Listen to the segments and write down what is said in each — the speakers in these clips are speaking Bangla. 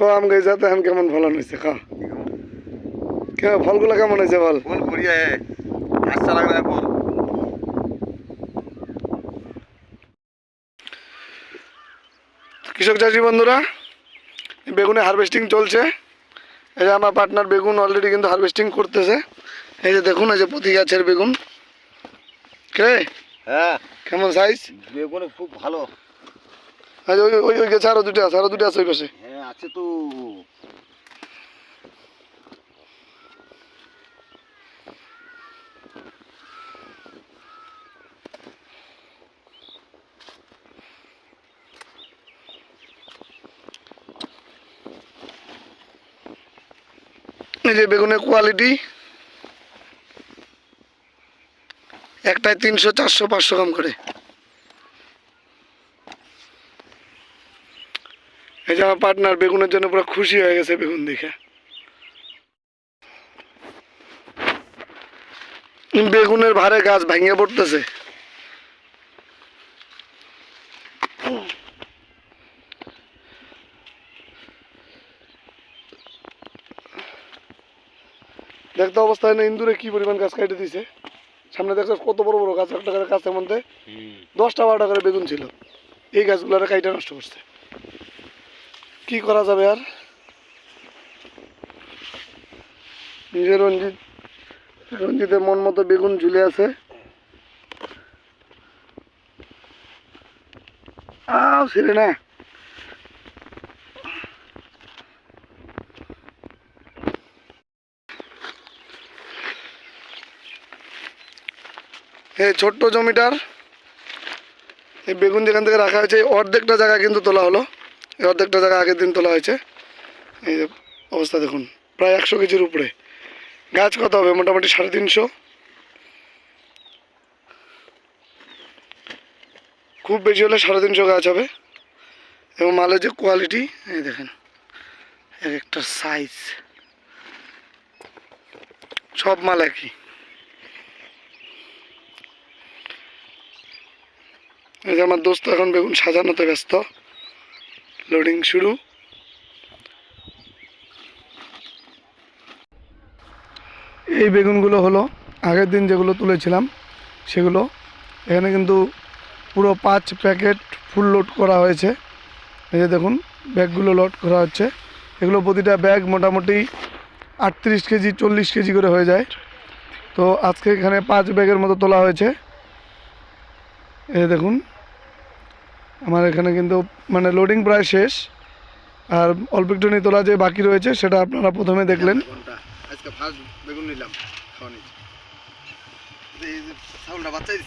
তো আম গাছ যাতে এখন কেমন ফলন হয়েছে খা কে ফলগুলো কেমন হয়েছে বল। ফল পড়িয়া আচ্ছা লাগল ফল। কৃষক চাষি বন্ধুরা বেগুনে হারভেস্টিং চলছে। এই যে আমার পার্টনার বেগুন অলরেডি কিন্তু হারভেস্টিং করতেছে। এই যে দেখুন এই যে প্রতি গাছের বেগুন। কে? হ্যাঁ। কেমন সাইজ বেগুন খুব ভালো। আচ্ছা ওই ওই গেছে আরও দুটো আছে আরও দুটো আছে ওই পাশে। হ্যাঁ। আছে তো। এই যে বেগুনের কোয়ালিটি একটায় তিনশো চারশো পাঁচশো গ্রাম করে। এই যে আমার পার্টনার বেগুনের জন্য পুরো খুশি হয়ে গেছে বেগুন দেখে। বেগুনের ভারে গাছ ভাঙিয়ে পড়তেছে। দেখতে অবস্থায় না ইন্দুরে কি পরিমাণ গাছ কাটে দিছে? সামনে দেখছ কত বড় বড় গাছ একটা গাছের মধ্যে দশটা বারোটা করে বেগুন ছিল। এই গাছগুলোর কাইটা নষ্ট করছে। কি করা যাবে আর? নিজে রঞ্জিত, রঞ্জিতের মন মতো বেগুন ঝুলে আছে। আও না। এই ছোট্ট জমিটার, এই বেগুন যেখান থেকে রাখা হয়েছে অর্ধেকটা জায়গা কিন্তু তোলা হলো। অর্ধেকটা জায়গা আগের দিন তোলা হয়েছে। এই অবস্থা দেখুন, প্রায় একশো কেজির উপরে। গাছ কত হবে? মোটামুটি সাড়ে তিনশো। খুব বেশি হলে সাড়ে তিনশো গাছ হবে। এবং মালের যে কোয়ালিটি এই দেখেন এক একটা সাইজ সব মাল একই। এই যে আমার দোস্ত এখন বেগুন সাজানোতে ব্যস্ত। লোডিং শুরু। এই বেগুনগুলো হলো আগের দিন যেগুলো তুলেছিলাম, সেগুলো। এখানে কিন্তু পুরো পাঁচ প্যাকেট ফুল লোড করা হয়েছে। এই যে দেখুন, ব্যাগগুলো লোড করা হচ্ছে। এগুলো প্রতিটা ব্যাগ মোটামুটি আটত্রিশ কেজি, চল্লিশ কেজি করে হয়ে যায়। তো আজকে এখানে পাঁচ ব্যাগের মতো তোলা হয়েছে। এই দেখুন আমার এখানে কিন্তু মানে লোডিং প্রায় শেষ। আর অল্প একটুখানি তোলা যে বাকি রয়েছে, সেটা আপনারা প্রথমে দেখলেন।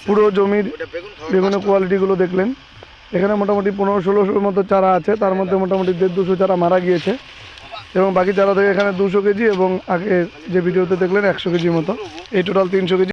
পুরো জমির বেগুনের কোয়ালিটিগুলো দেখলেন। এখানে মোটামুটি পনেরো ষোলোশোর মতো চারা আছে, তার মধ্যে মোটামুটি দেড় দুশো চারা মারা গিয়েছে। এবং বাকি চারা থেকে এখানে দুশো কেজি এবং আগে যে ভিডিওতে দেখলেন একশো কেজির মতো। এই টোটাল তিনশো কেজি।